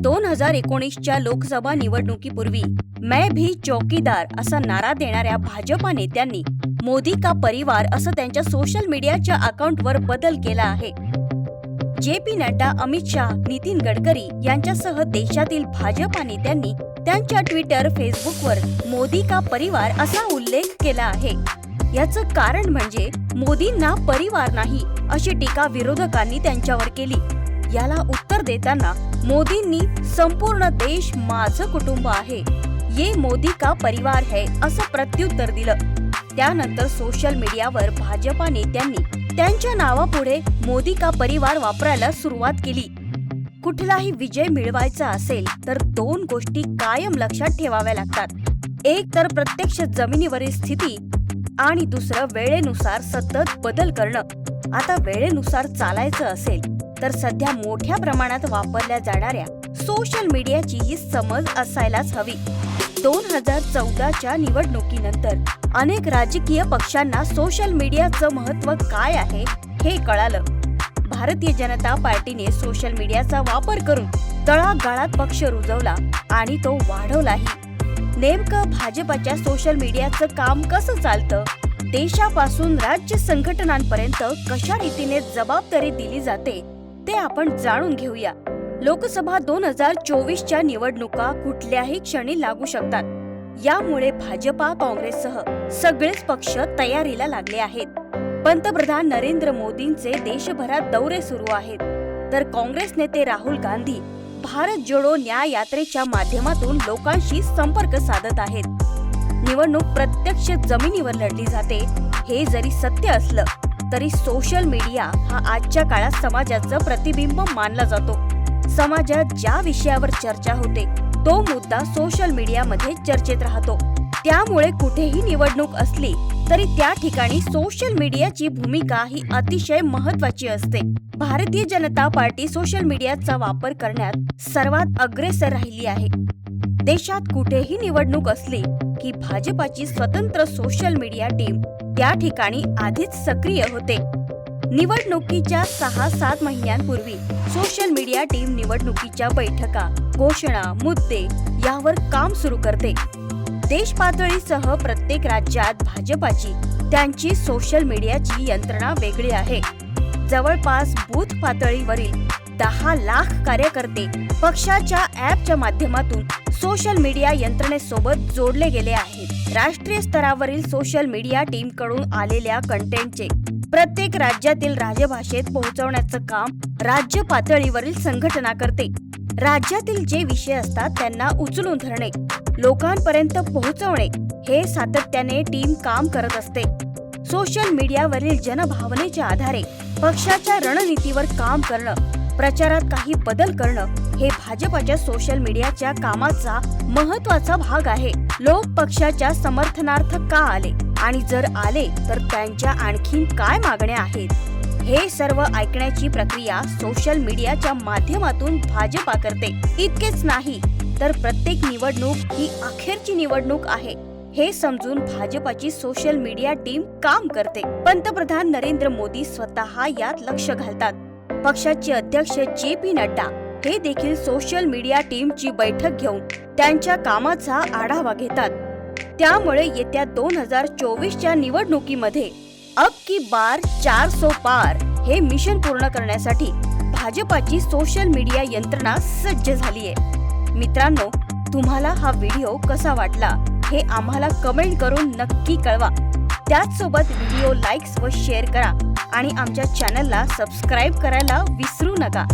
दोन हजार एकोणीसच्या लोकसभा निवडणुकीपूर्वी मै भी चौकीदार असा नारा देणाऱ्या भाजपा नेत्यांनी मोदी का परिवार असं त्यांच्या सोशल मीडियाच्या अकाउंटवर बदल केला आहे. जे पी नड्डा अमित शाह नितीन गडकरी यांच्यासह देशातील भाजपा नेत्यांनी त्यांच्या ट्विटर फेसबुकवर मोदी का परिवार असा उल्लेख केला आहे. याचं कारण म्हणजे मोदींना परिवार नाही अशी टीका विरोधकांनी त्यांच्यावर केली. याला उत्तर देताना मोदींनी संपूर्ण देश माझं कुटुंब आहे. ये मोदी का परिवार है असं प्रत्युत्तर दिलं. त्यानंतर सोशल मीडियावर भाजपा नेत्यांनी त्यांच्या नावापुढे मोदी का परिवार वापरायला सुरुवात केली. कुठलाही विजय मिळवायचा असेल तर दोन गोष्टी कायम लक्षात ठेवाव्या लागतात. एक तर प्रत्यक्ष जमिनीवरील स्थिती आणि दुसरं वेळेनुसार सतत बदल करणं. आता वेळेनुसार चालायचं असेल तर सध्या मोठ्या प्रमाणात वापरल्या जाणाऱ्या सोशल मीडियाची ही समज असायलाच हवी. दोन हजार चौदाच्या निवडणुकीनंतर अनेक राजकीय पक्षांना सोशल मीडियाचं महत्त्व काय आहे हे कळालं. भारतीय जनता पार्टीने सोशल मीडियाचा वापर करून तळागाळात पक्ष रुजवला आणि तो वाढवलाही. नेमकं भाजपाच्या सोशल मीडियाचं काम कसं चालतं? देशापासून राज्य संघटनांपर्यंत कशा रीतीने जबाबदारी दिली जाते? ते आपण जाणून घेऊया. लोकसभा दोन हजार चोवीसच्या निवडणुका कुठल्याही क्षणी लागू शकतात. यामुळे भाजपा काँग्रेससह सगळेच पक्ष तयारीला लागले आहेत. पंतप्रधान नरेंद्र मोदींचे देशभरात दौरे सुरू आहेत. तर काँग्रेस नेते राहुल गांधी भारत जोडो न्याय यात्रेच्या माध्यमातून लोकांशी संपर्क साधत आहेत. निवडणूक प्रत्यक्ष जमिनीवर लढली जाते हे जरी सत्य असलं तरी सोशल मीडिया हा आजच्या काळात समाजाचं प्रतिबिंब मानला जातो. समाजात ज्या विषयावर चर्चा होते तो मुद्दा सोशल मीडियामध्ये चर्चेत राहतो. त्यामुळे कुठेही निवडणूक असली तरी त्या ठिकाणी सोशल मीडियाची भूमिका ही अतिशय महत्वाची असते. भारतीय जनता पार्टी सोशल मीडियाचा वापर करण्यात सर्वात अग्रेसर राहिली आहे. देशात कुठेही निवडणूक असली की भाजपाची स्वतंत्र सोशल मीडिया टीम त्या ठिकाणी आधीच सक्रिय होते. निवडणुकीच्या सहा सात महिन्यांपूर्वी सोशल मीडिया टीम निवडणुकीच्या बैठका घोषणा मुद्दे यावर काम सुरू करते. देश पातळीसह प्रत्येक राज्यात भाजपाची त्यांची सोशल मीडियाची यंत्रणा वेगळी आहे. जवळपास बूथ पातळीवरील दहा लाख कार्यकर्ते पक्षाच्या ऍपच्या माध्यमातून सोशल मीडिया यंत्रणेसोबत जोडले गेले आहेत. राष्ट्रीय स्तरावरील सोशल मीडिया टीमकडून आलेल्या कंटेंटचे प्रत्येक राज्यातील राजभाषेत पोहोचवण्याचं काम राज्य पातळीवरील संघटना करते. राज्यातील जे विषय असतात त्यांना उचलून धरणे लोकांपर्यंत पोहोचवणे हे सातत्याने टीम काम करत असते. सोशल मीडियावरील जनभावनेच्या आधारे पक्षाच्या रणनीतीवर काम करणं प्रचारात काही बदल करणं हे भाजपाच्या सोशल मीडियाच्या कामाचा महत्त्वाचा भाग आहे. लोक पक्षाच्या समर्थनार्थ का आले? आणि जर आले तर त्यांच्या आणखीन काय मागण्या आहेत? हे सर्व ऐकण्याची प्रक्रिया सोशल मीडियाच्या माध्यमातून भाजपा करते. इतकेच नाही तर प्रत्येक निवडणूक ही अखेरची निवडणूक आहे. हे समजून भाजपाची सोशल मीडिया टीम काम करते. पंतप्रधान नरेंद्र मोदी स्वतः यात लक्ष घालतात. पक्षाचे अध्यक्ष जे पी नड्डा हे देखील सोशल मीडिया टीमची बैठक घेऊन त्यांच्या कामाचा आढावा घेतात. त्यामुळे येत्या दोन हजार चोवीसच्या निवडणुकीमध्ये अब की बार चार सो पार हे मिशन पूर्ण करण्यासाठी भाजपाची सोशल मीडिया यंत्रणा सज्ज झाली आहे मित्रांनो तुम्हाला हा व्हिडिओ कसा वाटला हे आम्हाला कमेंट करून नक्की कळवा. त्याचसोबत व्हिडिओ लाईक्स व शेअर करा. आणि आमच्या चॅनलला सबस्क्राईब करायला विसरू नका.